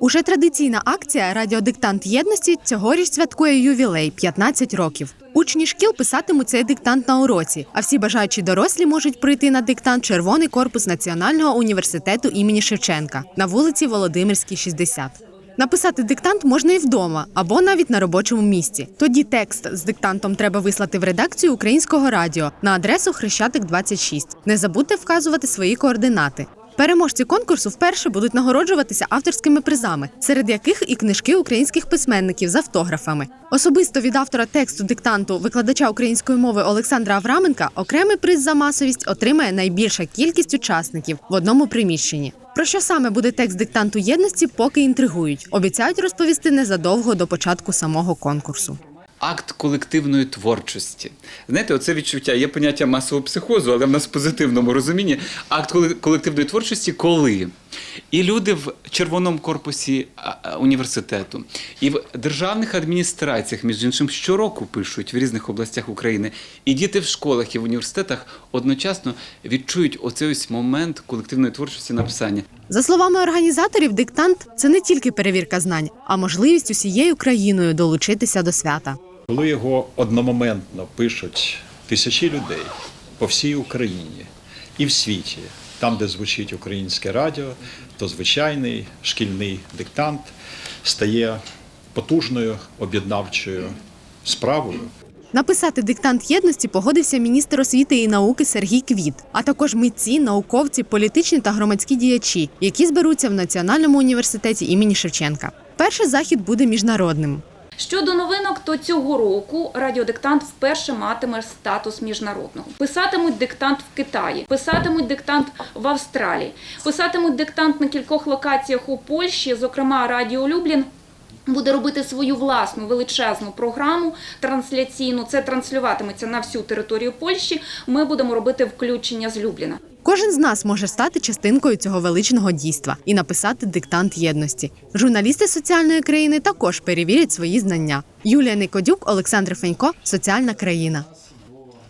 Уже традиційна акція Радіодиктант єдності цьогоріч святкує ювілей 15 років. Учні шкіл писатимуть цей диктант на уроці, а всі бажаючі дорослі можуть прийти на диктант Червоний корпус Національного університету імені Шевченка на вулиці Володимирській, 60. Написати диктант можна і вдома або навіть на робочому місці. Тоді текст з диктантом треба вислати в редакцію українського радіо на адресу Хрещатик 26. Не забудьте вказувати свої координати. Переможці конкурсу вперше будуть нагороджуватися авторськими призами, серед яких і книжки українських письменників з автографами. Особисто від автора тексту диктанту викладача української мови Олександра Авраменка окремий приз за масовість отримає найбільша кількість учасників в одному приміщенні. Про що саме буде текст диктанту єдності, поки інтригують. Обіцяють розповісти незадовго до початку самого конкурсу. Акт колективної творчості. Знаєте, оце відчуття є поняття масового психозу, але в нас в позитивному розумінні. Акт колективної творчості коли і люди в червоному корпусі університету, і в державних адміністраціях, між іншим, щороку пишуть в різних областях України, і діти в школах і в університетах одночасно відчують оцей ось момент колективної творчості написання. За словами організаторів, диктант це не тільки перевірка знань, а можливість усією країною долучитися до свята. Коли його одномоментно пишуть тисячі людей по всій Україні і в світі, там, де звучить українське радіо, то звичайний шкільний диктант стає потужною об'єднавчою справою. Написати диктант єдності погодився міністр освіти і науки Сергій Квіт, а також митці, науковці, політичні та громадські діячі, які зберуться в Національному університеті імені Шевченка. Перший захід буде міжнародним. Щодо новинок, то цього року радіодиктант вперше матиме статус міжнародного. Писатимуть диктант в Китаї, писатимуть диктант в Австралії, писатимуть диктант на кількох локаціях у Польщі, зокрема Радіо Люблін. Буде робити свою власну величезну програму трансляційну. Це транслюватиметься на всю територію Польщі. Ми будемо робити включення з Любліна. Кожен з нас може стати частинкою цього величного дійства і написати диктант єдності. Журналісти соціальної країни також перевірять свої знання. Юлія Никодюк, Олександр Фенько, Соціальна країна.